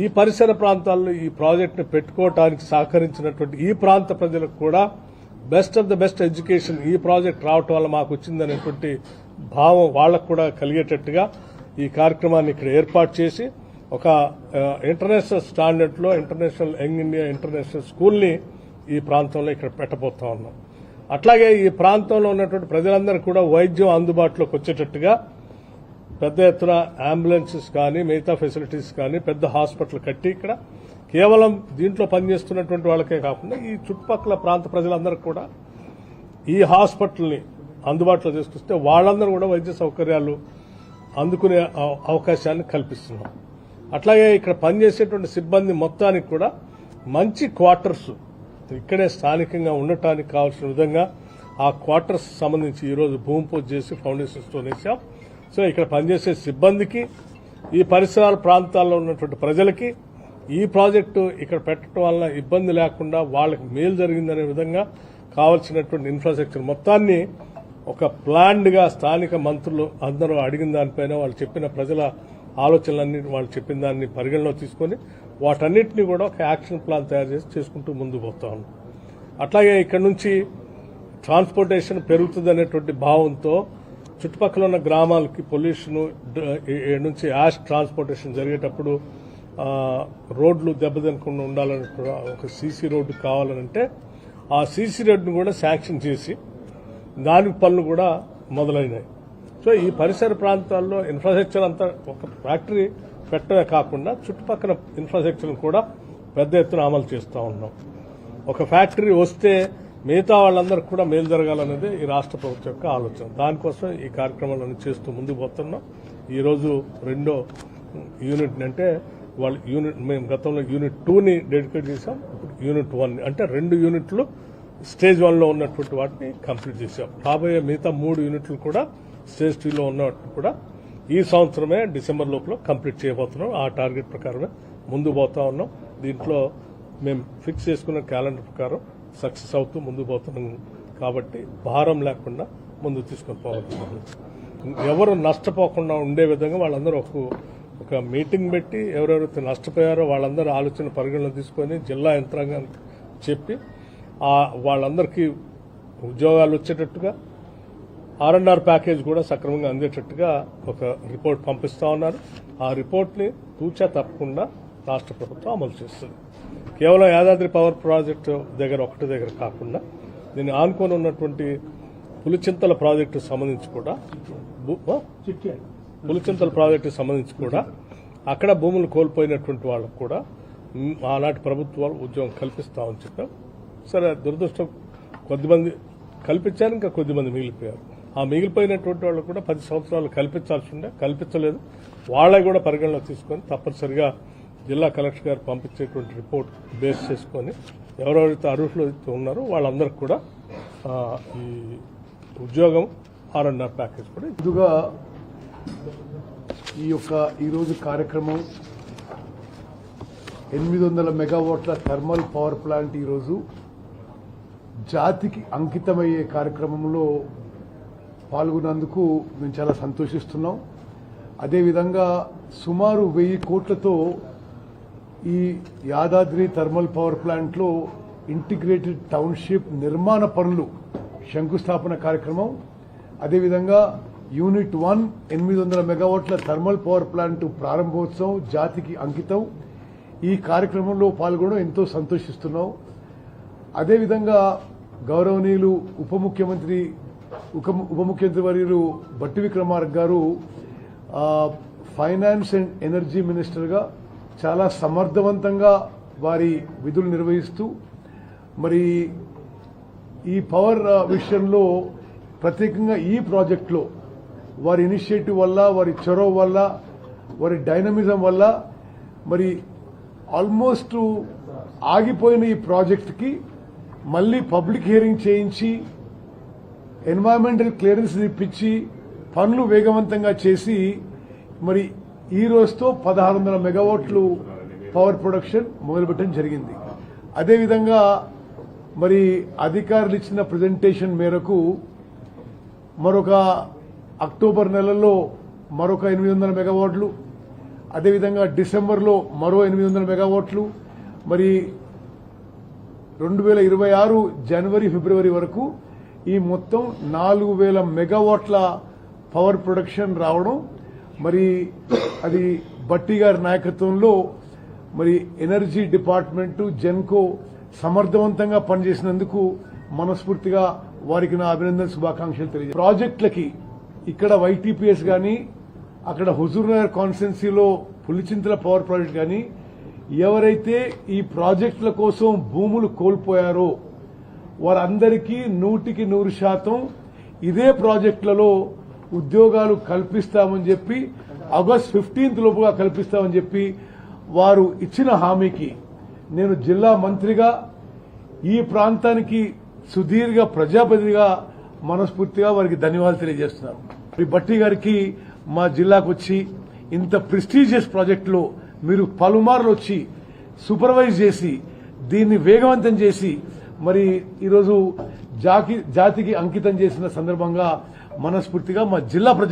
ఈ పరిసర ప్రాంతాల్లో ఈ ప్రాజెక్టును పెట్టుకోవటానికి సహకరించినటువంటి ఈ ప్రాంత ప్రజలకు కూడా best of the best education ఈ ప్రాజెక్ట్ రావటం వల్ల మాకు వచ్చిందనేటువంటి భావం వాళ్ళకు కూడా కలిగేటట్టుగా ఈ కార్యక్రమాన్ని ఇక్కడ ఏర్పాటు చేసి ఒక ఇంటర్నేషనల్ స్టాండర్డ్లో ఇంటర్నేషనల్ యంగ్ ఇండియా ఇంటర్నేషనల్ స్కూల్ని ఈ ప్రాంతంలో ఇక్కడ పెట్టబోతా ఉన్నాం. అట్లాగే ఈ ప్రాంతంలో ఉన్నటువంటి ప్రజలందరూ కూడా వైద్యం అందుబాటులోకి వచ్చేటట్టుగా పెద్ద ఎత్తున అంబులెన్సెస్ కానీ మిగతా ఫెసిలిటీస్ కానీ పెద్ద హాస్పిటల్ కట్టి ఇక్కడ కేవలం దీంట్లో పనిచేస్తున్నటువంటి వాళ్ళకే కాకుండా ఈ చుట్టుపక్కల ప్రాంత ప్రజలందరికీ కూడా ఈ హాస్పిటల్ని అందుబాటులో తీసుకొస్తే వాళ్ళందరూ కూడా వైద్య సౌకర్యాలు అందుకునే అవ- అవకాశాన్ని కల్పిస్తున్నాం అట్లాగే ఇక్కడ పనిచేసేటువంటి సిబ్బంది మొత్తానికి కూడా మంచి క్వార్టర్స్ ఇక్కడే స్థానికంగా ఉండటానికి కావాల్సిన విధంగా ఆ క్వార్టర్స్ సంబంధించి ఈరోజు భూమి పూజ చేసి ఫౌండేషన్స్తో వేసాం సో ఇక్కడ పనిచేసే సిబ్బందికి ఈ పరిసరాల ప్రాంతాల్లో ఉన్నటువంటి ప్రజలకి ఈ ప్రాజెక్టు ఇక్కడ పెట్టడం వల్ల ఇబ్బంది లేకుండా వాళ్ళకి మేలు జరిగిందనే విధంగా కావలసినటువంటి ఇన్ఫ్రాస్ట్రక్చర్ మొత్తాన్ని ఒక ప్లాన్డ్గా స్థానిక మంత్రులు అందరూ అడిగిన దానిపైన వాళ్ళు చెప్పిన ప్రజల ఆలోచనలన్నీ వాళ్ళు చెప్పిన దాన్ని పరిగణలో తీసుకొని వాటన్నిటిని కూడా ఒక యాక్షన్ ప్లాన్ తయారు చేసి చేసుకుంటూ ముందుకు పోతా ఉన్నాం. అట్లాగే ఇక్కడ నుంచి ట్రాన్స్పోర్టేషన్ పెరుగుతుంది అనేటువంటి భావంతో చుట్టుపక్కల ఉన్న గ్రామాలకి పొల్యూషన్ నుంచి యాష్ ట్రాన్స్పోర్టేషన్ జరిగేటప్పుడు రోడ్లు దెబ్బతినకుండా ఉండాలని కూడా ఒక సీసీ రోడ్డు కావాలనంటే ఆ సీసీ రోడ్డును కూడా శాంక్షన్ చేసి దానికి పనులు కూడా మొదలైనాయి. సో ఈ పరిసర ప్రాంతాల్లో ఇన్ఫ్రాస్ట్రక్చర్ అంతా ఒక ఫ్యాక్టరీ పెట్టడమే కాకుండా చుట్టుపక్కల ఇన్ఫ్రాస్ట్రక్చర్ కూడా పెద్ద ఎత్తున అమలు చేస్తూ ఉన్నాం. ఒక ఫ్యాక్టరీ వస్తే మిగతా వాళ్ళందరికీ కూడా మేలు జరగాలనేది ఈ రాష్ట్ర ప్రభుత్వం యొక్క ఆలోచన. దానికోసం ఈ కార్యక్రమాలను చేస్తూ ముందుకు పోతున్నాం. ఈరోజు రెండో యూనిట్ అంటే వాళ్ళు యూనిట్ మేము గతంలో యూనిట్ టూని డెడికేట్ చేసాం ఇప్పుడు యూనిట్ వన్ అంటే రెండు యూనిట్లు స్టేజ్ వన్లో ఉన్నటువంటి వాటిని కంప్లీట్ చేసాం రాబోయే మిగతా మూడు యూనిట్లు కూడా స్టేజ్ టూలో ఉన్నట్టు కూడా ఈ సంవత్సరమే డిసెంబర్ లోపల కంప్లీట్ చేయబోతున్నాం. ఆ టార్గెట్ ప్రకారమే ముందు పోతా ఉన్నాం. దీంట్లో మేము ఫిక్స్ చేసుకున్న క్యాలెండర్ ప్రకారం సక్సెస్ అవుతూ ముందు పోతున్నాం కాబట్టి భారం లేకుండా ముందు తీసుకొని పోవాలి. ఎవరు నష్టపోకుండా ఉండే విధంగా వాళ్ళందరూ ఒక ఒక మీటింగ్ పెట్టి ఎవరెవరైతే నష్టపోయారో వాళ్ళందరూ ఆలోచన పరిగణన తీసుకొని జిల్లా యంత్రాంగానికి చెప్పి వాళ్ళందరికీ ఉద్యోగాలు వచ్చేటట్టుగా ఆర్ అండ్ ఆర్ ప్యాకేజ్ కూడా సక్రమంగా అందేటట్టుగా ఒక రిపోర్ట్ పంపిస్తా ఉన్నారు. ఆ రిపోర్ట్ని తూచా తప్పకుండా రాష్ట్ర ప్రభుత్వం అమలు చేస్తుంది. కేవలం యాదాద్రి పవర్ ప్రాజెక్టు దగ్గర ఒకటి దగ్గర కాకుండా దీన్ని ఆనుకొని ఉన్నటువంటి పులిచింతల ప్రాజెక్టు సంబంధించి కూడా పులిచింతల ప్రాజెక్టుకు సంబంధించి కూడా అక్కడ భూములు కోల్పోయినటువంటి వాళ్ళకు కూడా ఆనాటి ప్రభుత్వాలు ఉద్యోగం కల్పిస్తామని చెప్పాం. సరే దురదృష్టం కొద్దిమంది కల్పించారు ఇంకా కొద్దిమంది మిగిలిపోయారు. ఆ మిగిలిపోయినటువంటి వాళ్ళు కూడా పది సంవత్సరాలు కల్పించాల్సి ఉండే కల్పించలేదు. వాళ్ళ కూడా పరిగణలో తీసుకొని తప్పనిసరిగా జిల్లా కలెక్టర్ గారు పంపించేటువంటి రిపోర్ట్ బేస్ చేసుకొని ఎవరెవరైతే అర్హులు అయితే ఉన్నారో వాళ్ళందరికీ కూడా ఈ ఉద్యోగం ఆర్ అండ్ ప్యాకేజ్ కూడా ముందుగా ఈ యొక్క ఈరోజు కార్యక్రమం ఎనిమిది వందల మెగావాట్ల థర్మల్ పవర్ ప్లాంట్ ఈరోజు జాతికి అంకితమయ్యే కార్యక్రమంలో పాల్గొన్నందుకు మేము చాలా సంతోషిస్తున్నాం. అదేవిధంగా సుమారు వెయ్యి కోట్లతో ఈ యాదాద్రి థర్మల్ పవర్ ప్లాంట్లో ఇంటిగ్రేటెడ్ టౌన్షిప్ నిర్మాణ పనులు శంకుస్థాపన కార్యక్రమం. అదేవిధంగా యూనిట్ వన్ ఎనిమిది వందల మెగావాట్ల థర్మల్ పవర్ ప్లాంట్ ప్రారంభోత్సవం జాతికి అంకితం. ఈ కార్యక్రమంలో పాల్గొనడం ఎంతో సంతోషిస్తున్నాం. అదేవిధంగా గౌరవనీయులు ఉప ముఖ్యమంత్రి ఉప- ఉప ముఖ్యమంత్రి వర్యులు బట్టి విక్రమార్క గారు ఫైనాన్స్ అండ్ ఎనర్జీ మినిస్టర్గా చాలా సమర్థవంతంగా వారి విధులు నిర్వహిస్తూ మరి ఈ పవర్ విషయంలో ప్రత్యేకంగా ఈ ప్రాజెక్టులో వారి ఇనిషియేటివ్ వల్ల వారి చొరవ వల్ల వారి డైనమిజం వల్ల మరి ఆల్మోస్ట్ ఆగిపోయిన ఈ ప్రాజెక్ట్కి మళ్ళీ పబ్లిక్ హియరింగ్ చేయించి ఎన్వైరన్మెంటల్ క్లియరెన్స్ ఇప్పించి పనులు వేగవంతంగా చేసి మరి ఈ రోజుతో పదహారు వందల మెగావాట్లు పవర్ ప్రొడక్షన్ మొదలుపెట్టడం జరిగింది. అదేవిధంగా మరి అధికారులు ఇచ్చిన ప్రజెంటేషన్ మేరకు మరొక అక్టోబర్ నెలలో మరొక ఎనిమిది వందల మెగావాట్లు అదేవిధంగా డిసెంబర్లో మరో ఎనిమిది వందల మెగావాట్లు మరి రెండు వేల ఇరవై ఆరు జనవరి ఫిబ్రవరి వరకు ఈ మొత్తం నాలుగు వేల మెగావాట్ల పవర్ ప్రొడక్షన్ రావడం మరి అది బట్టి గారి నాయకత్వంలో మరి ఎనర్జీ డిపార్ట్మెంటు జెన్కో సమర్థవంతంగా పనిచేసినందుకు మనస్ఫూర్తిగా వారికి నా అభినందన శుభాకాంక్షలు తెలియజే ప్రాజెక్టులకి ఇక్కడ వైటీపీఎస్ కానీ అక్కడ హుజూర్నగర్ కాన్స్టిట్యున్సీలో పులిచింతల పవర్ ప్రాజెక్ట్ కానీ ఎవరైతే ఈ ప్రాజెక్టుల కోసం భూములు కోల్పోయారో వారందరికీ నూటికి నూరు శాతం ఇదే ప్రాజెక్టులలో ఉద్యోగాలు కల్పిస్తామని చెప్పి ఆగస్ట్ ఫిఫ్టీన్త్ లోపుగా కల్పిస్తామని చెప్పి వారు ఇచ్చిన హామీకి నేను జిల్లా మంత్రిగా ఈ ప్రాంతానికి సుదీర్ఘ ప్రజాప్రతినిధిగా మనస్ఫూర్తిగా వారికి ధన్యవాదాలు తెలియజేస్తున్నాను. మరి బట్టి గారికి మా జిల్లాకు వచ్చి ఇంత ప్రెస్టీజియస్ ప్రాజెక్టులో మీరు పలుమార్లు వచ్చి సూపర్వైజ్ చేసి దీన్ని వేగవంతం చేసి మరి ఈరోజు జాకి జాతికి అంకితం చేసిన సందర్భంగా మనస్ఫూర్తిగా మా జిల్లా ప్రజలు